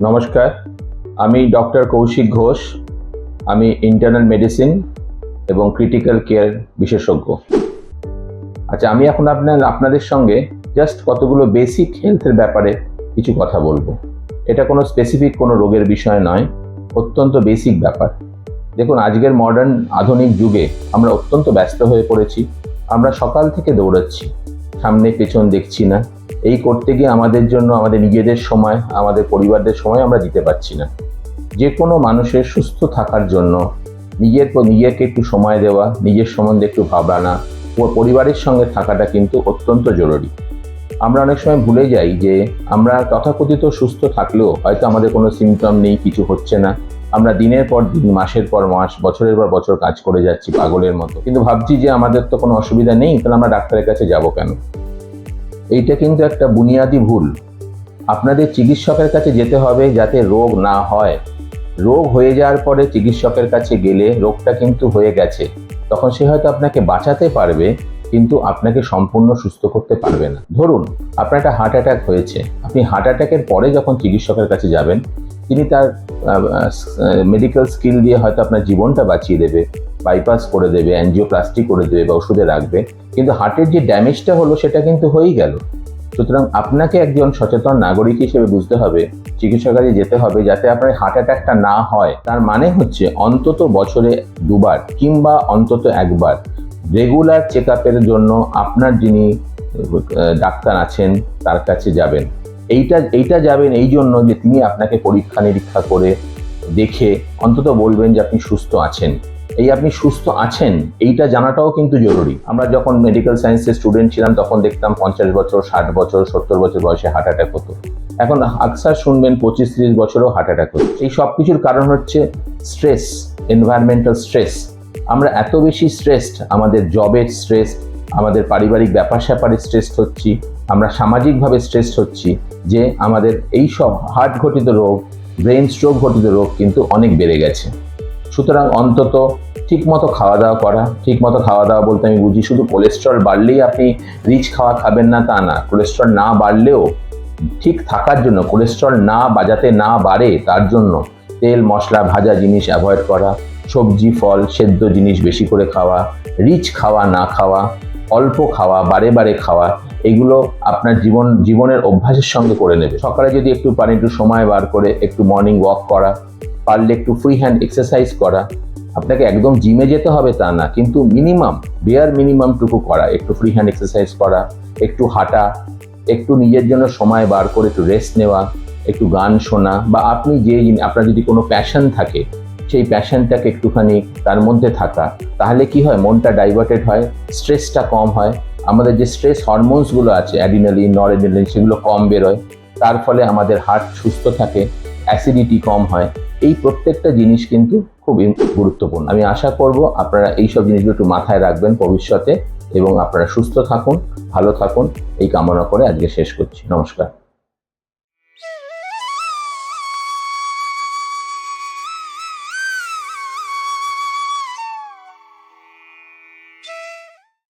নমস্কার, আমি ডক্টর কৌশিক ঘোষ। আমি ইন্টারনাল মেডিসিন এবং ক্রিটিক্যাল কেয়ার বিশেষজ্ঞ। আচ্ছা আমি এখন আপনার, আপনাদের সঙ্গে জাস্ট কতগুলো বেসিক হেলথের ব্যাপারে কিছু কথা বলব। এটা কোনো স্পেসিফিক কোনো রোগের বিষয় নয়, অত্যন্ত বেসিক ব্যাপার। দেখুন, আজকের মডার্ন আধুনিক যুগে আমরা অত্যন্ত ব্যস্ত হয়ে পড়েছি। আমরা সকাল থেকে দৌড়াচ্ছি, সামনে পেছন দেখছি না। এই করতে গিয়ে আমাদের জন্য, আমাদের নিজেদের সময়, আমাদের পরিবারদের সময় আমরা দিতে পারছি না। যে কোনো মানুষের সুস্থ থাকার জন্য নিজের নিজেকে একটু সময় দেওয়া, নিজের সম্বন্ধে একটু ভাবনা পরিবারের সঙ্গে থাকাটা কিন্তু অত্যন্ত জরুরি। আমরা অনেক সময় ভুলে যাই যে আমরা তথাকথিত সুস্থ থাকলেও হয়তো আমাদের কোনো সিমটম নেই, কিছু হচ্ছে না। আমরা দিনের পর দিন, মাসের পর মাস, বছরের পর বছর কাজ করে যাচ্ছি পাগলের মতো। কিন্তু ভাবছি যে আমাদের তো কোনো অসুবিধা নেই, তাহলে আমরা ডাক্তারের কাছে যাব কেন? এইটা কিন্তু একটা বুনিয়াদি ভুল। আপনাদের চিকিৎসকের কাছে যেতে হবে যাতে রোগ না হয়। রোগ হয়ে যাওয়ার পরে চিকিৎসকের কাছে গেলে রোগটা কিন্তু হয়ে গেছে। তখন সে হয়তো আপনাকে বাঁচাতে পারবে, কিন্তু আপনাকে সম্পূর্ণ সুস্থ করতে পারবে না। ধরুন, আপনার একটা হার্ট অ্যাটাক হয়েছে। আপনি হার্ট অ্যাটাকের পরে যখন চিকিৎসকের কাছে যাবেন তিনি তার মেডিকেল স্কিল দিয়ে হয়তো আপনার জীবনটা বাঁচিয়ে দেবে বাইপাস করে দেবে অ্যাঞ্জিওপ্লাস্টি করে দেবে বা ওষুধে রাখবে। কিন্তু হার্টের যে ড্যামেজটা হলো, সেটা কিন্তু হয়েই গেল। সুতরাং আপনাকে একজন সচেতন নাগরিক হিসেবে বুঝতে হবে চিকিৎসকের যেতে হবে, যাতে আপনার হার্ট অ্যাটাকটা না হয়। তার মানে হচ্ছে, অন্তত বছরে দুবার কিংবা অন্তত একবার রেগুলার চেক জন্য আপনার যিনি ডাক্তার আছেন, তার কাছে যাবেন। এইটা এইটা যাবেন এই জন্য যে তিনি আপনাকে পরীক্ষা নিরীক্ষা করে দেখে অন্তত বলবেন যে আপনি সুস্থ আছেন। এই আপনি সুস্থ আছেন, এইটা জানাটাও কিন্তু জরুরি। আমরা যখন মেডিকেল সায়েন্সের স্টুডেন্ট ছিলাম, তখন দেখতাম পঞ্চাশ বছর, ষাট বছর, সত্তর বছর বয়সে হার্ট অ্যাটাক হতো। এখন আকসার শুনবেন, পঁচিশ, ত্রিশ বছরেও হার্ট অ্যাটাক হতো এই সব কিছুর কারণ হচ্ছে স্ট্রেস এনভায়রনমেন্টাল স্ট্রেস আমরা এত বেশি স্ট্রেসড আমাদের জবের স্ট্রেস আমাদের পারিবারিক ব্যাপার স্যাপারে স্ট্রেসড হচ্ছি, আমরা সামাজিকভাবে স্ট্রেসড হচ্ছি যে আমাদের এই সব হার্ট ঘটিত রোগ ব্রেন স্ট্রোক ঘটিত রোগ কিন্তু অনেক বেড়ে গেছে। সুতরাং অন্তত ঠিকমতো খাওয়া দাওয়া করা, ঠিকমতো খাওয়া দাওয়া বলতে আমি বুঝি শুধু কোলেস্ট্রল বাড়লেই আপনি রিচ খাওয়া খাবেন না তা না কোলেস্ট্রল না বাড়লেও ঠিক থাকার জন্য কোলেস্ট্রল না বাজাতে না বাড়ে তার জন্য তেল, মশলা, ভাজা জিনিস অ্যাভয়েড করা, সবজি, ফল, সেদ্ধ জিনিস বেশি করে খাওয়া রিচ খাওয়া না খাওয়া অল্প খাওয়া, বারে বারে খাওয়া, এগুলো আপনার জীবন, জীবনের অভ্যাসের সঙ্গে করে নেবে। সকালে যদি একটু পারেন একটু সময় বার করে, একটু মর্নিং ওয়াক করা, পারলে একটু ফ্রি হ্যান্ড এক্সারসাইজ করা, আপনাকে একদম জিমে যেতে হবে তা না, কিন্তু মিনিমাম বেয়ার মিনিমাম টুকু করা, একটু ফ্রি হ্যান্ড এক্সারসাইজ করা, একটু হাঁটা, একটু নিজের জন্য সময় বার করে একটু রেস্ট নেওয়া, একটু গান শোনা, বা আপনি যে আপনার যদি কোনো প্যাশন থাকে সেই প্যাশনটাকে একটুখানি তার মধ্যে থাকা, তাহলে কি হয়? মনটা ডাইভার্টেড হয় স্ট্রেসটা কম হয়। আমাদের যে স্ট্রেস হরমোনসগুলো আছে অ্যাডিনালিন নর সেগুলো কম বেরোয়। তার ফলে আমাদের হার্ট সুস্থ থাকে অ্যাসিডিটি কম হয়। এই প্রত্যেকটা জিনিস কিন্তু খুব ইম- গুরুত্বপূর্ণ। আমি আশা করব আপনারা এই সব জিনিসগুলো একটু মাথায় রাখবেন ভবিষ্যতে এবং আপনারা সুস্থ থাকুন, ভালো থাকুন। এই কামনা করে আজকে শেষ করছি। নমস্কার।